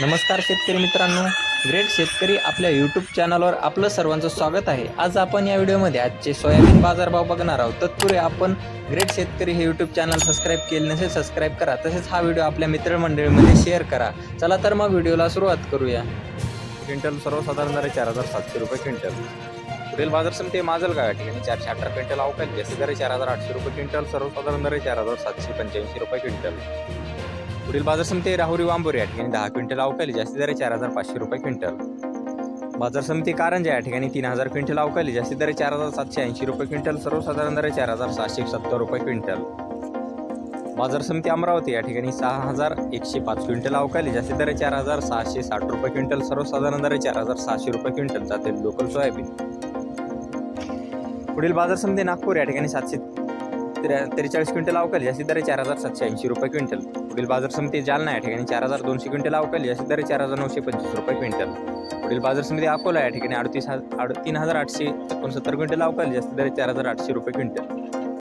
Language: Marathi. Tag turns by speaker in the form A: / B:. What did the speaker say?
A: नमस्कार शेतकरी मित्रांनो. ग्रेट शेतकरी आपल्या यूट्यूब चॅनलवर आपलं सर्वांचं स्वागत आहे. आज आपण या व्हिडिओमध्ये आजचे सोयाबीन बाजारभाव बघणार आहोत. तत्पूर्वी आपण ग्रेट शेतकरी हे यूट्यूब चॅनल सबस्क्राईब केले नसेल सबस्क्राईब करा. तसेच हा व्हिडिओ आपल्या मित्रमंडळीमध्ये शेअर करा. चला तर मग व्हिडिओला सुरुवात करूया. क्विंटल सर्वसाधारण दर चार हजार सातशे रुपये क्विंटल. पुढील बाजार समिती माजलगाव या ठिकाणी. चारशे अठरा क्विंटल अवकाळी जास्ती दर चार हजार आठशे रुपये क्विंटल. सर्वसाधारण दर चार हजार सातशे पंच्याऐंशी रुपये क्विंटल. पुढील बाजार समिती राहुरी वांबोरी. या ठिकाणी दहा क्विंटल अवकाली जास्ती दर चार हजार पाचशे रुपये क्विंटल. बाजार समिती कारंजा या ठिकाणी तीन हजार क्विंटल अवकाली जास्ती दर चार हजार सातशे ऐंशी रुपये क्विंटल सर्वसाधारण दर चार हजार सहाशे सत्तर रुपये क्विंटल. बाजार समिती अमरावती या ठिकाणी सहा हजार एकशे पाच क्विंटल अवकाली जास्ती दर चार हजार सहाशे साठ रुपये क्विंटल सर्वसाधारण दर चार हजार सहाशे रुपये क्विंटल जाते लोकल सोयाबीन. पुढील बाजार समिती नागपूर या ठिकाणी सातशे त्रे- त्रेचाळीस क्विंटल अवकाली जास्ती दर चार हजार सातशे ऐंशी रुपये क्विंटल. पुढील बाजार समिती जालना या ठिकाणी चार हजार दोनशे क्विंटल अवकाली जास्ती दर चार हजार नऊशे पंचवीस रुपये क्विंटल. पुढील बाजार समिती अकोला या ठिकाणी अडतीस हजार तीन हजार आठशे एकोणसत्तर क्विंटल अवकाली जास्त दर चार हजार आठशे रुपये क्विंटल.